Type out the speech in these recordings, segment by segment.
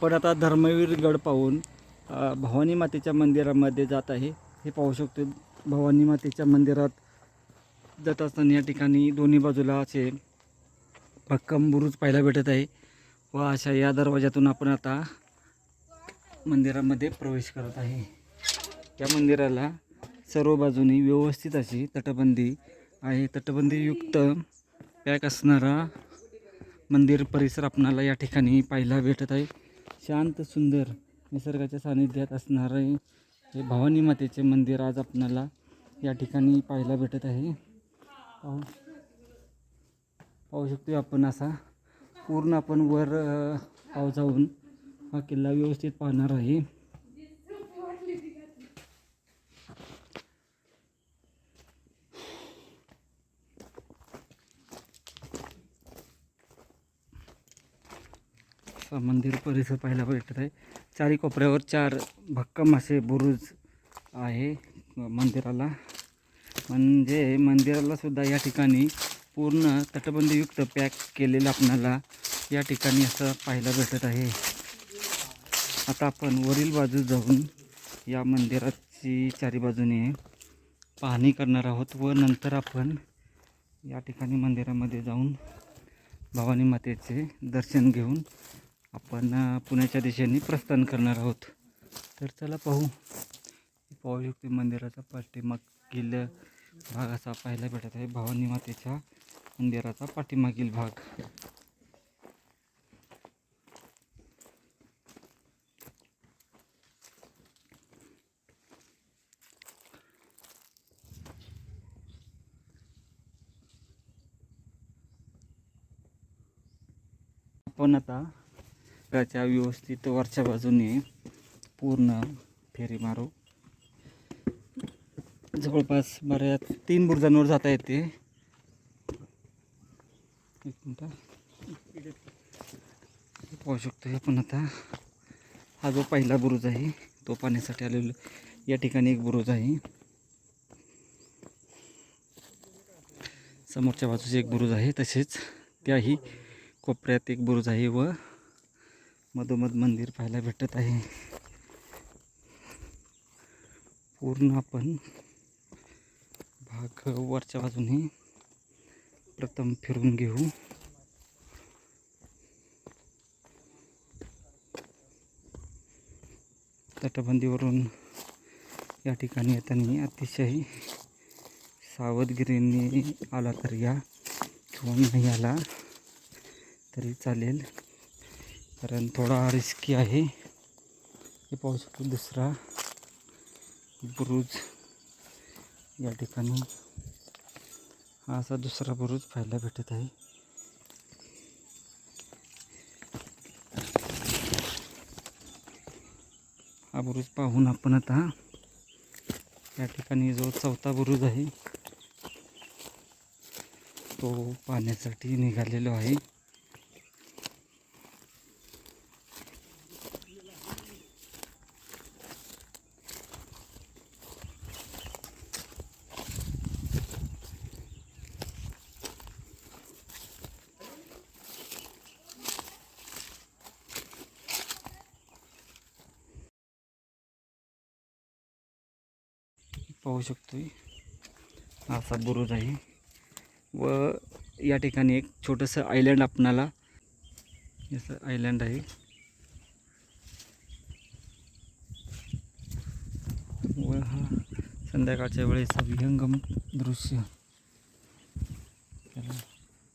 पण आता धर्मवीर गड पाहून भवानी मातेच्या मंदिरामध्ये जात आहे. हे पाहू शकतो भवानी मातेच्या मंदिरात जात असताना या ठिकाणी दोन्ही बाजूला असे भक्कम बुरुज पाहायला भेटत आहे. व अशा या दरवाज्यातून आपण आता मंदिरामध्ये प्रवेश करत आहे. या मंदिराला सर्व बाजूनी व्यवस्थित अशी तटबंदी आहे. तटबंदीयुक्त पॅक असणारा मंदिर परिसर आपणाला या ठिकाणी पाहायला भेटत आहे. शांत सुंदर निसर्गाच्या सानिध्यात असणारे हे भवानी मातेचे मंदिर आज आपणाला या ठिकाणी पाहायला भेटत आहे. पाहू पाहू शकतो आपण असा पूर्ण आपण वर पाव जाऊन हा किल्ला व्यवस्थित पाहणार आहे. मंदिर परिसर पाहायला भेटत आहे. चारी कोपऱ्यावर चार भक्कम असे बुरुज आहे मंदिराला. म्हणजे मंदिराला सुद्धा या ठिकाणी पूर्ण तटबंदीयुक्त पॅक केलेलं आपणाला या ठिकाणी असं पाहायला भेटत आहे. आता आपण वरील बाजू जाऊन या मंदिराची चारी बाजूने पाहणी करणार आहोत व नंतर आपण या ठिकाणी मंदिरामध्ये जाऊन भवानी मातेचे दर्शन घेऊन आपण पुण्याच्या दिशेने प्रस्थान करणार आहोत. तर चला पाहू. पाहू शकतो मंदिराचा पाठीमागील भाग असा पाहायला भेटत आहे. भवानी मातेच्या मंदिराचा पाठीमागील भाग. आपण आता त्याच्या व्यवस्थित वरच्या बाजूने पूर्ण फेरी मारू. जवळपास बऱ्याच तीन बुरजांवर जाता येते. एक मिनटं पाहू शकतो आपण आता. हा जो पहिला बुरुज आहे तो पाण्यासाठी आलेला या ठिकाणी एक बुरुज आहे. समोरच्या बाजूचे एक बुरुज आहे तसेच त्याही कोपऱ्यात एक बुरुज आहे व मधोमध मंदिर पाहायला भेटत आहे. पूर्ण आपण भाग वरच्या बाजूने प्रथम फिरून घेऊ. तटबंदीवरून या ठिकाणी येताना अतिशय सावधगिरीने आला तर या. किंवा नाही आला तरी चालेल. कारण थोडा रिस्की आहे. हे पाहू शकतो दुसरा बुरुज. या ठिकाणी हा असा दुसरा बुरुज पाहायला भेटत आहे. हा बुरुज पाहून आपण आता या ठिकाणी जो चौथा बुरुज आहे तो पाहण्यासाठी निघालेलो आहे. पाहू शकतोय. हा असा बुरुज आहे. व या ठिकाणी एक छोटंसं आयलँड आपणाला असं आयलँड आहे. व हा संध्याकाळच्या वेळेचा विहंगम दृश्य.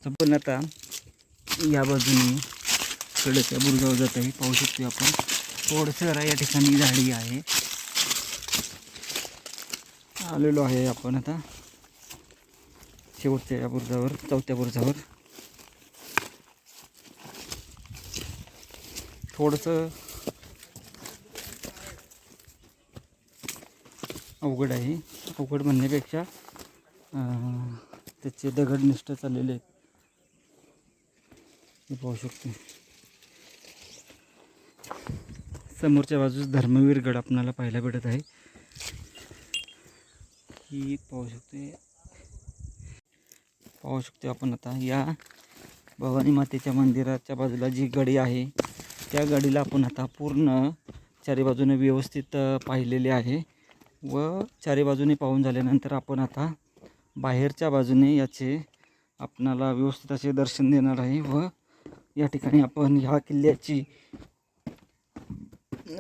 पण आता या बाजूने कडेच्या बुरुजावर जात आहे. पाहू शकतो आपण. थोडंसं या ठिकाणी झाडी आहे. आलेलो आहे आपण आता. शेवटच्या या बुरजावर चौथ्या बुरुजावर. थोडंसं अवघड आहे. अवघड म्हणण्यापेक्षा त्याचे त्याचे दगडनिष्ठ चाललेले आहेत. हे पाहू शकतो. समोरच्या बाजूस धर्मवीर गड आपणाला पाहायला भेटत आहे. ही पाहू शकते पाहू शकतो आपण आता या भवानी मातेच्या मंदिराच्या बाजूला जी गडी आहे त्या गडीला आपण आता पूर्ण चारी बाजूने व्यवस्थित पाहिलेले आहे. व चारी बाजूने पाहून झाल्यानंतर आपण आता बाहेरच्या बाजूने याचे आपणाला व्यवस्थित असे दर्शन देणार आहे व या ठिकाणी आपण ह्या किल्ल्याची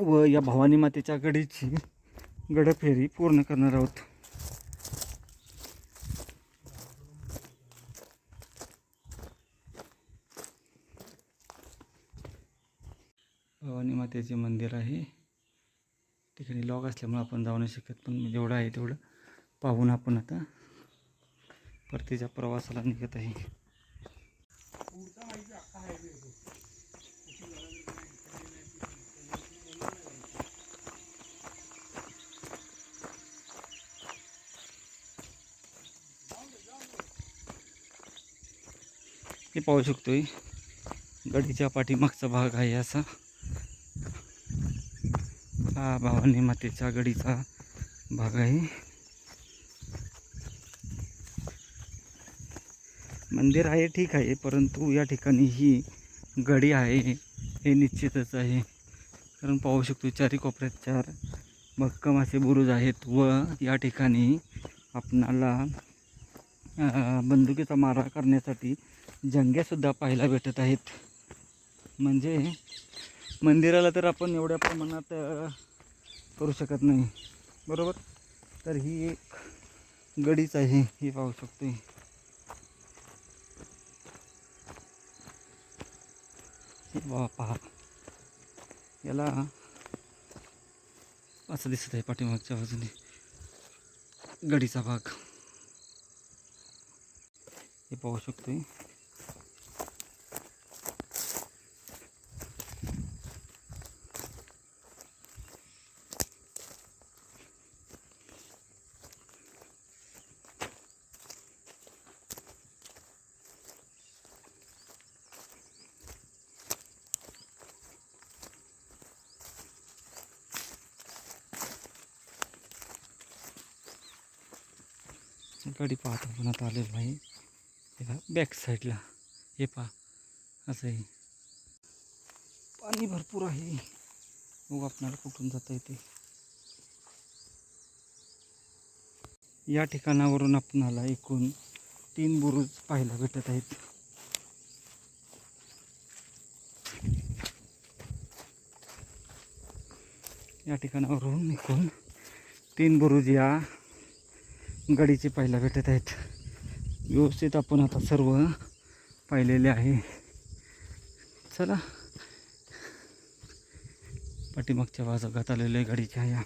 व या भवानी मातेच्या गडीची गडफेरी पूर्ण करणार आहोत भवानी मातेचे मंदिर आहे. ठिकाणी लॉग असल्यामुळे आपण जाऊ नाही शकत पण जेवढं आहे तेवढं पाहून आपण आता परतीच्या प्रवासाला निघत आहे. हे पाहू शकतोय गडीच्या पाठीमागचा भाग आहे असा. हा भवानी मातेच्या गडीचा भाग आहे. मंदिर आहे ठीक आहे परंतु या ठिकाणी ही गडी आहे हे निश्चितच आहे. कारण पाहू शकतो चारी कोपऱ्यात चार भक्कम असे बुरुज आहेत व या ठिकाणी आपणाला बंदुकीचा मारा करण्यासाठी जंग्यासुद्धा पाहायला भेटत आहेत. म्हणजे मंदिराला तर आपण एवढ्या प्रमाणात करू शकत नाही. बरोबर? तर ही एक गडीच आहे ही पाहू शकतो हे पहा. याला असं दिसत आहे पाठीमागच्या बाजूने. गडीचा भाग. हे पाहू शकतोय. गाडी पाहतो पण आता आलेलो आहे हे पहा बॅक साईडला हे पहा. असं आहे. पाणी भरपूर आहे. मग आपल्याला कुठून जाता येते. या ठिकाणावरून आपणाला एकूण तीन बुरुज पाहायला भेटत आहेत. या ठिकाणावरून एकूण तीन बुरुज या गडीचे पाहायला भेटत आहेत. व्यवस्थित आपण आता सर्व पाहिलेले आहे. चला. पाठीमागच्या भागात आलेल्या गाडीच्या या